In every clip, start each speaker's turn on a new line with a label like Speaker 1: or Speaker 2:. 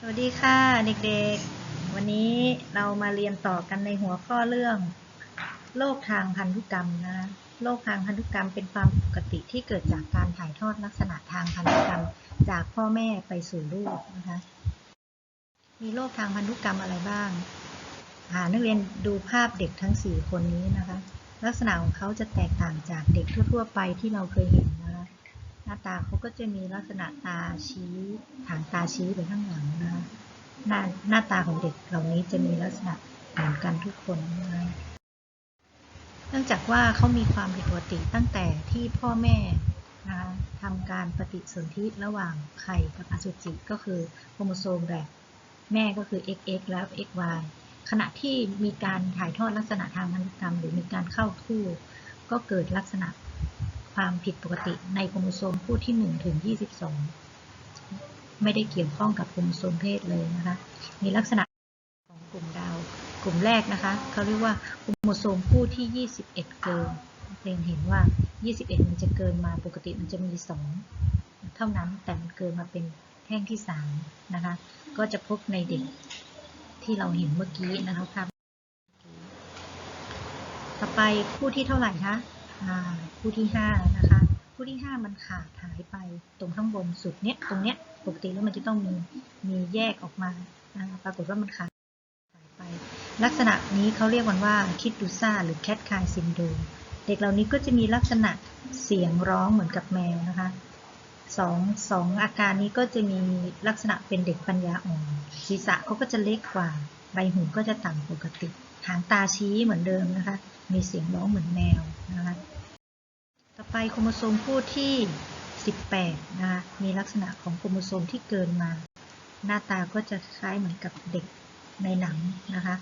Speaker 1: สวัสดีค่ะเด็กๆ วันนี้เรามาเรียนต่อกันในหัวข้อเรื่อง โรคทางพันธุกรรมนะโรคทางพันธุกรรมเป็นความปกติที่เกิดจากการถ่ายทอดลักษณะทางพันธุกรรม จากพ่อแม่ไปสู่ลูกนะคะมีโรคทางพันธุกรรมอะไรบ้างหานักเรียนดูภาพเด็กทั้ง 4 คนนี้นะคะ ลักษณะของเขาจะแตกต่างจากเด็กทั่ว ๆ ไปที่เราเคยเห็น หน้าตาเขาก็จะมีลักษณะตาชี้หางตาชี้ไปข้างหลังนะคะหน้าหน้าตาของเด็กเหล่านี้จะมีลักษณะเหมือนกันทุกคนนะคะเนื่องจากว่าเขามีความผิดปกติตั้งแต่ที่พ่อแม่นะคะทำการปฏิสนธิระหว่างไข่กับอสุจิก็คือโครโมโซมแบบแม่ก็คือ XX และ XY ขณะที่มีการถ่ายทอดลักษณะทางพันธุกรรม หรือมีการเข้าคู่ ก็เกิดลักษณะ ความผิดปกติในโครโมโซมคู่ที่ 1 ถึง 22 ไม่ได้เกี่ยวข้องกับโครโมโซมเพศเลยนะคะ มีลักษณะของกลุ่มดาว กลุ่มแรกนะคะเขาเรียกว่าโครโมโซมคู่ที่ 21 เกินเรียนเห็นว่า 21 มันจะเกินมาปกติมันจะมี 2 เท่านั้นแต่มันเกินมาเป็นแท่งที่ 3 นะคะ ก็จะพบในเด็กที่เราเห็นเมื่อกี้นะคะภาพต่อไปคู่ที่เท่าไหร่คะ คู่ที่ห้านะคะคู่ที่ห้ามันขาดหายไปตรงข้างบนสุดเนี้ยตรงเนี้ยปกติแล้วมันจะต้องมีมีแยกออกมาปรากฏว่ามันขาดหายไป ลักษณะนี้เขาเรียกมันว่าคิดดูซ่าหรือแคทคายซินโดมเด็กเหล่านี้ก็จะมีลักษณะเสียงร้องเหมือนกับแมวนะคะสองสองอาการนี้ก็จะมีลักษณะเป็นเด็กปัญญาอ่อนศีรษะเขาก็จะเล็กกว่าใบหูก็จะต่ำปกติ หางตาชี้เหมือนเดิมนะคะ มีเสียงร้องเหมือนแมวนะคะ ต่อไปโครโมโซมคู่ที่ 18 นะคะ มีลักษณะของโครโมโซมที่เกินมา หน้าตาก็จะคล้ายเหมือนกับเด็กในหนังนะคะ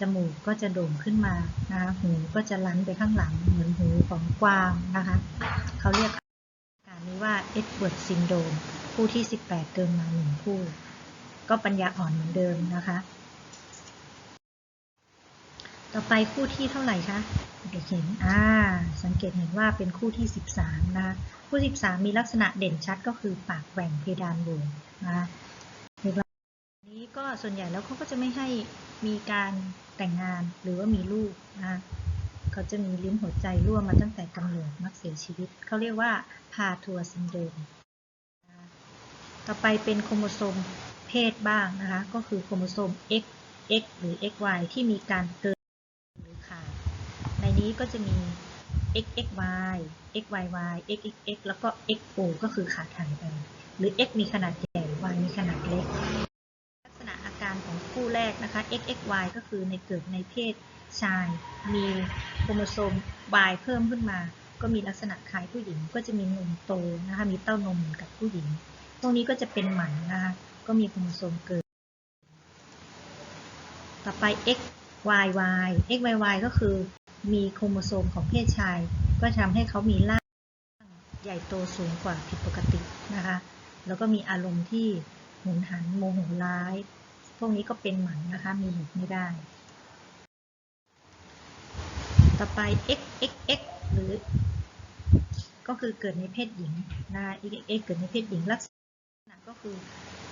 Speaker 1: จมูกก็จะโด่งขึ้นมานะคะหูก็จะลั้นไปข้างหลังเหมือนหูของกวางนะคะ เขาเรียกอาการนี้ว่าเอ็ดเวิร์ดซินโดมคู่ที่ 18 เกินมาหนึ่งคู่ ก็ปัญญาอ่อนเหมือนเดิมนะคะ ต่อไปคู่ที่เท่าไหร่คะเด็กเห็นอ่าสังเกตเห็นว่าเป็นคู่ที่ 13 นะคะ คู่ 13 มีลักษณะเด่นชัดก็คือปากแหว่งเพดานโหวนะคะเด็กเหล่านี้ก็ส่วนใหญ่แล้วเขาก็จะไม่ให้มีการแต่งงานหรือว่ามีลูกนะคะเขาจะมีลิ้นหัวใจรั่วมาตั้งแต่กำเนิดมักเสียชีวิต เขาเรียกว่าพาทัวซินโดรมนะคะต่อไปเป็นโครโมโซมเพศบ้างนะคะ ก็คือโครโมโซม X X หรือ XY ที่มีการเกินหรือขาดในี้ก็จะมี xxy xyy xxx แล้วก็ xo ก็คือขาดหายไป หรือ x มีขนาดใหญ่ y มีขนาดเล็ก ลักษณะอาการของคู่แรกนะคะ xxy ก็คือในเกิดในเพศชาย มีโครโมโซม y เพิ่มขึ้นมา ก็มีลักษณะคล้ายผู้หญิง ก็จะมีนมโตนะคะ มีเต้านมเหมือนกับผู้หญิงพวกนี้ก็จะเป็นหมันนะคะ ก็มีโครโมโซมเกิด ต่อไป x y y x y y ก็คือ มีโครโมโซมของเพศชาย ก็ทำให้เขามีร่างใหญ่โตสูงกว่าผิดปกตินะคะ แล้วก็มีอารมณ์ที่หุนหันโมโหร้าย พวกนี้ก็เป็นหมันนะคะ มีหยุดไม่ได้ ต่อไป x x x หรือ ก็คือเกิดในเพศหญิงนะคะ x x x เกิดในเพศหญิงลักษณะก็คือ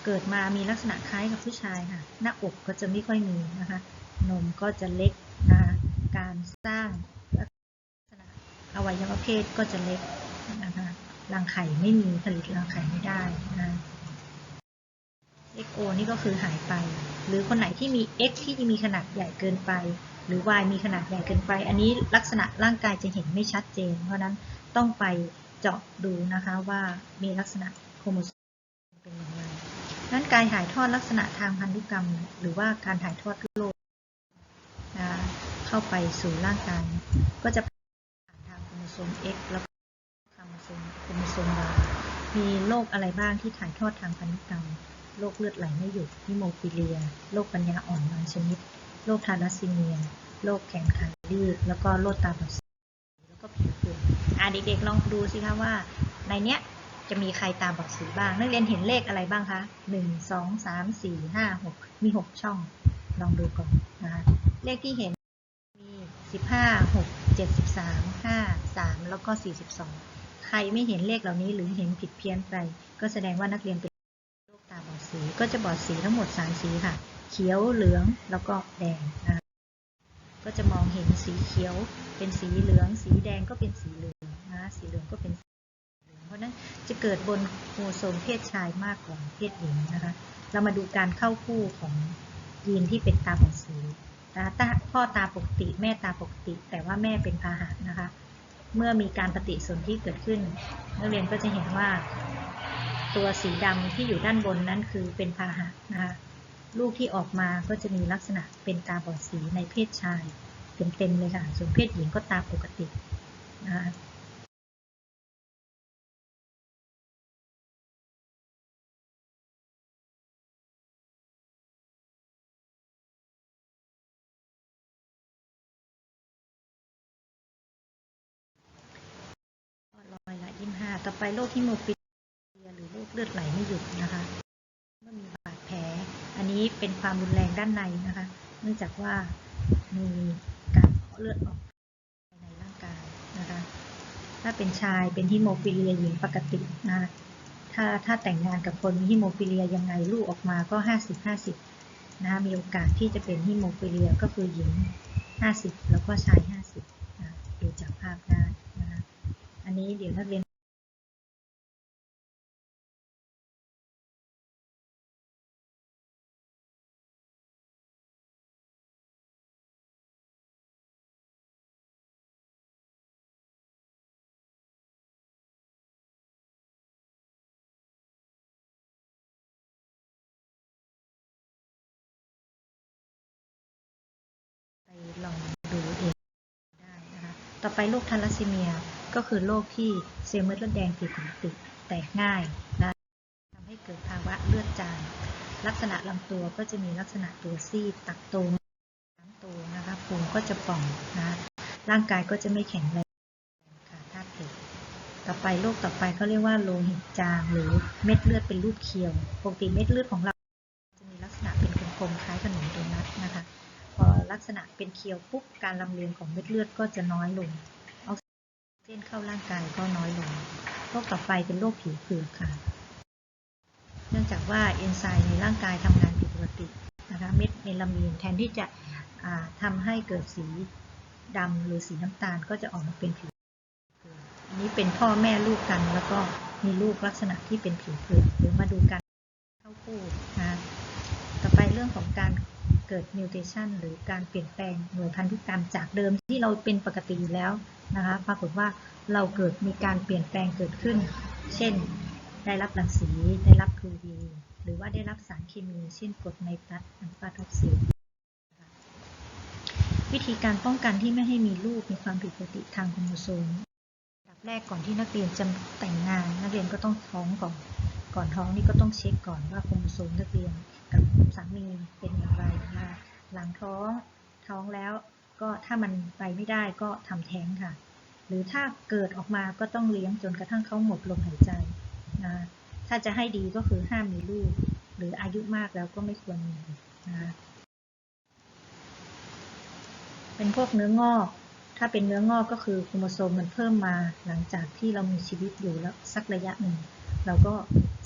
Speaker 1: เกิดมามีลักษณะคล้ายกับผู้ชายค่ะ หน้าอกก็จะไม่ค่อยมีนะคะ นมก็จะเล็กนะคะ การสร้างลักษณะอวัยวะเพศก็จะเล็กนะคะรังไข่ไม่มีผลิตรังไข่ไม่ได้นะ XO นี่ก็คือหายไป หรือคนไหนที่มี X ที่มีขนาดใหญ่เกินไป หรือ Y มีขนาดใหญ่เกินไป อันนี้ลักษณะร่างกายจะเห็นไม่ชัดเจน เพราะนั้นต้องไปเจาะดูนะคะว่ามีลักษณะโครโมโซมเป็นอย่างไรนั้นการถ่ายทอดลักษณะทางพันธุกรรม หรือว่าการถ่ายทอดโรค เข้าไปสู่ร่างกาย ก็จะผ่านทางโครโมโซม X แล้วก็โครโมโซมโครโมโซม Y มีโรคอะไรบ้างที่ถ่ายทอดทางพันธุกรรม โรคเลือดไหลไม่หยุดฮิโมฟิเลีย โรคปัญญาอ่อนบางชนิด โรคทาลัสซีเมีย โรคแขนขาลีบแล้วก็โรคตาบอดสีแล้วก็ผิวเปลือยอะเด็กๆลองดูสิคะว่าในเนี้ยจะมีใครตาบอดสีบ้าง นักเรียนเห็นเลขอะไรบ้างคะหนึ่งสองสามสี่ห้าหกมีหกช่อง ลองดูก่อนนะคะ เลขที่เห็น มีสิบห้าหกเจ็ดสามห้าสามแล้วก็สี่สิบสองใครไม่เห็นเลขเหล่านี้หรือเห็นผิดเพี้ยนไป ก็แสดงว่านักเรียนเป็นโรคตาบอดสีก็จะบอดสีทั้งหมดสามสีค่ะ เขียวเหลืองแล้วก็แดงนะก็จะมองเห็นสีเขียวเป็นสีเหลือง สีแดงก็เป็นสีเหลืองนะสีเหลืองก็เป็นสีเหลืองเพราะนั้นจะเกิดบนโครโซมเพศชายมากกว่าเพศหญิงนะคะ เรามาดูการเข้าคู่ของยีนที่เป็นตาบอดสี นะตาพ่อตาปกติแม่ตาปกติ แต่ว่าแม่เป็นพาหะนะคะ เมื่อมีการปฏิสนธิเกิดขึ้น นักเรียนก็จะเห็นว่า ตัวสีดำที่อยู่ด้านบนนั้นคือเป็นพาหะนะคะลูกที่ออกมาก็จะมีลักษณะเป็นตาบอดสีในเพศชายเต็มๆเลยค่ะส่วนเพศหญิงก็ตาปกตินะคะ ต่อไปโรคฮิโมฟิเลียหรือโรคเลือดไหลไม่หยุดนะคะ เมื่อมีบาดแผล อันนี้เป็นความรุนแรงด้านในนะคะ เนื่องจากว่ามีการเลือดออกในร่างกายนะคะ ถ้าเป็นชายเป็นฮิโมฟิเลียหญิงปกตินะถ้าถ้าแต่งงานกับคนมีฮิโมฟิเลียยังไงลูกออกมาก็ 50 50นะคะมีโอกาสที่จะเป็นฮิโมฟิเลียก็คือหญิง 50 แล้วก็ชาย 50นะดูจากภาพได้นะคะอันนี้เดี๋ยวนักเรียน ลองดูเองได้นะคะต่อไปโรคทาลัสซีเมียก็คือโรคที่เซลล์เม็ดเลือดแดงผิดปกติแตกง่ายนะทำให้เกิดภาวะเลือดจางลักษณะลำตัวก็จะมีลักษณะตัวซีดตักโตน้ำโตนะคะภูมิก็จะป่องนะร่างกายก็จะไม่แข็งแรงขาดธาตุเหล็กต่อไปโรคต่อไปเขาเรียกว่าโลหิตจางหรือเม็ดเลือดเป็นรูปเคียวปกติเม็ดเลือดของเราจะมีลักษณะเป็นกลมๆคล้ายขนมโดนัทนะคะ ลักษณะเป็นเคียวปุ๊บการลำเลียงของเม็ดเลือดก็จะน้อยลงออกซิเจนเข้าร่างกายก็น้อยลงโรคต่อไปเป็นโรคผิวเผือกค่ะ เนื่องจากว่าเอนไซม์ในร่างกายทำงานผิดปกตินะคะเม็ดเมลามีนแทนที่จะอ่าทำให้เกิดสีดำหรือสีน้ำตาลก็จะออกมาเป็นผิวเผือกอันนี้เป็นพ่อแม่ลูกกัน แล้วก็มีลูกลักษณะที่เป็นผิวเผือกเดี๋ยวมาดูกันเข้าคู่นะคะต่อไปเรื่องของการ กิดมิวเทชันหรือการเปลี่ยนแปลงหน่วยพันธุกรรมจากเดิมที่เราเป็นปกติอยู่แล้วนะคะปรากฏว่าเราเกิดมีการเปลี่ยนแปลงเกิดขึ้น เช่น ได้รับรังสีได้รับ UV หรือว่าได้รับสารเคมีเช่นกรดไนตรัสอัลฟาท็อกซินวิธีการป้องกันที่ไม่ให้มีลูกมีความผิดปกติทางโครโมโซมดับแรกก่อนที่นักเรียนจะแต่งงาน นักเรียนก็ต้องท้องก่อน ก่อนท้องนี่ก็ต้องเช็คก่อนว่าโครโมโซมนักเรียนกับสามี หลังท้องท้องแล้ว ก็ถ้ามันไปไม่ได้ก็ทำแท้งค่ะ หรือถ้าเกิดออกมาก็ต้องเลี้ยงจนกระทั่งเขาหมดลมหายใจนะถ้าจะให้ดีก็คือห้ามมีลูก หรืออายุมากแล้วก็ไม่ควรมีนะเป็นพวกเนื้องอก ถ้าเป็นเนื้องอกก็คือโครโมโซมมันเพิ่มมาหลังจากที่เรามีชีวิตอยู่แล้วสักระยะหนึ่ง เราก็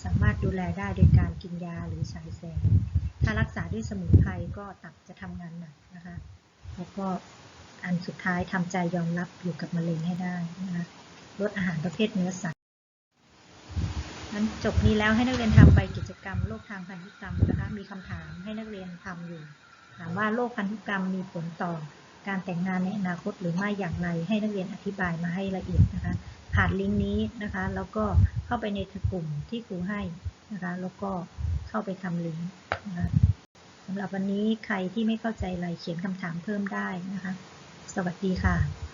Speaker 1: สามารถดูแลได้โดยการกินยาหรือฉายแสง ถ้ารักษาด้วยสมุนไพรก็ตับจะทำงานหนักนะคะ แล้วก็อันสุดท้ายทำใจยอมรับอยู่กับมะเร็งให้ได้นะคะลดอาหารประเภทเนื้อสัตว์นั้นจบนี้แล้วให้นักเรียนทำไปกิจกรรมโรคทางพันธุกรรมนะคะ มีคำถามให้นักเรียนทำอยู่ ถามว่าโรคพันธุกรรมมีผลต่อการแต่งงานในอนาคตหรือไม่อย่างไรให้นักเรียนอธิบายมาให้ละเอียดนะคะผ่านลิงก์นี้นะคะ แล้วก็เข้าไปในกลุ่มที่ครูให้นะคะ แล้วก็ เข้าไปทำลิงก์นะคะสำหรับวันนี้ใครที่ไม่เข้าใจอะไรเขียนคำถามเพิ่มได้นะคะ สวัสดีค่ะ